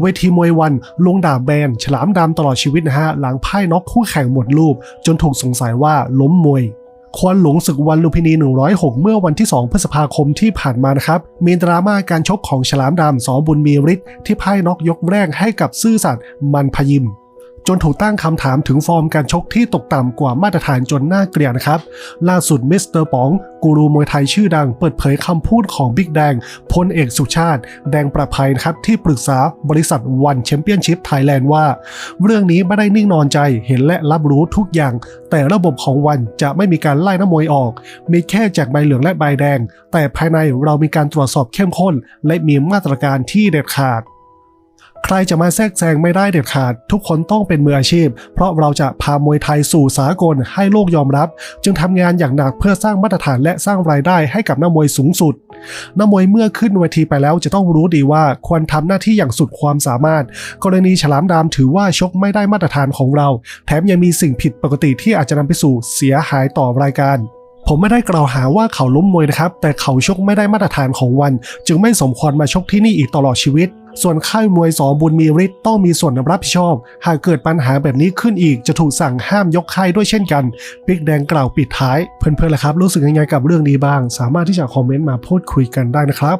เวทีมวยวันลงดาบแบน ฉลามดำตลอดชีวิตนะฮะ หลังพ่ายน็อกคู่แข่งหมดรูปจนถูกสงสัยว่าล้มมวยควนหลงศึกวันลุมพินี 106 เมื่อวันที่ 2 พฤษภาคมที่ผ่านมานะครับ มีดราม่าการชกของฉลามดำสอบุญมีฤทธิ์ที่พ่ายน็อกยกแรกให้กับซื่อสัตย์มันพยิม จนถูกตั้งคำถามถึงฟอร์มการชกที่ตกต่ำกว่ามาตรฐานจนน่าเกลียดนะครับ ล่าสุดมิสเตอร์ป๋อง กูรูมวยไทยชื่อดัง เปิดเผยคำพูดของบิ๊กแดงพลเอกสุชาติ แดงประภัยนะครับ ที่ปรึกษาบริษัทวันแชมเปี้ยนชิพไทยแลนด์ว่า เรื่องนี้ไม่ได้นิ่งนอนใจเห็นและรับรู้ทุกอย่าง แต่ระบบของวันจะไม่มีการไล่นักมวยออก มีแค่แจกใบเหลืองและใบแดง แต่ภายในเรามีการตรวจสอบเข้มข้น และมีมาตรการที่เด็ดขาด ใครจะมาแทรกแซงไม่ได้เด็ดขาด ทุกคนต้องเป็นมืออาชีพ เพราะเราจะพามวยไทยสู่สากลให้โลกยอมรับ จึงทำงานอย่างหนักเพื่อสร้างมาตรฐานและสร้างรายได้ให้กับนักมวยสูงสุดนักมวยเมื่อขึ้นเวทีไปแล้วจะต้องรู้ดีว่าควรทำหน้าที่อย่างสุดความสามารถ กรณีฉลามดำถือว่าชกไม่ได้มาตรฐานของเรา แถมยังมีสิ่งผิดปกติที่อาจจะนำไปสู่เสียหายต่อรายการ ผมไม่ได้กล่าวหาว่าเขาล้มมวยนะครับ แต่เขาชกไม่ได้มาตรฐานของวัน จึงไม่สมควรมาชกที่นี่อีกตลอดชีวิต ส่วนค่ายมวยสอบุญมีฤทธิ์ต้องมีส่วนรับผิดชอบ หากเกิดปัญหาแบบนี้ขึ้นอีกจะถูกสั่งห้ามยกค่ายด้วยเช่นกันปิ๊กแดงกล่าวปิดท้าย เพื่อนๆล่ะครับ รู้สึกยังไงกับเรื่องนี้บ้าง สามารถที่จะคอมเมนต์มาพูดคุยกันได้นะครับ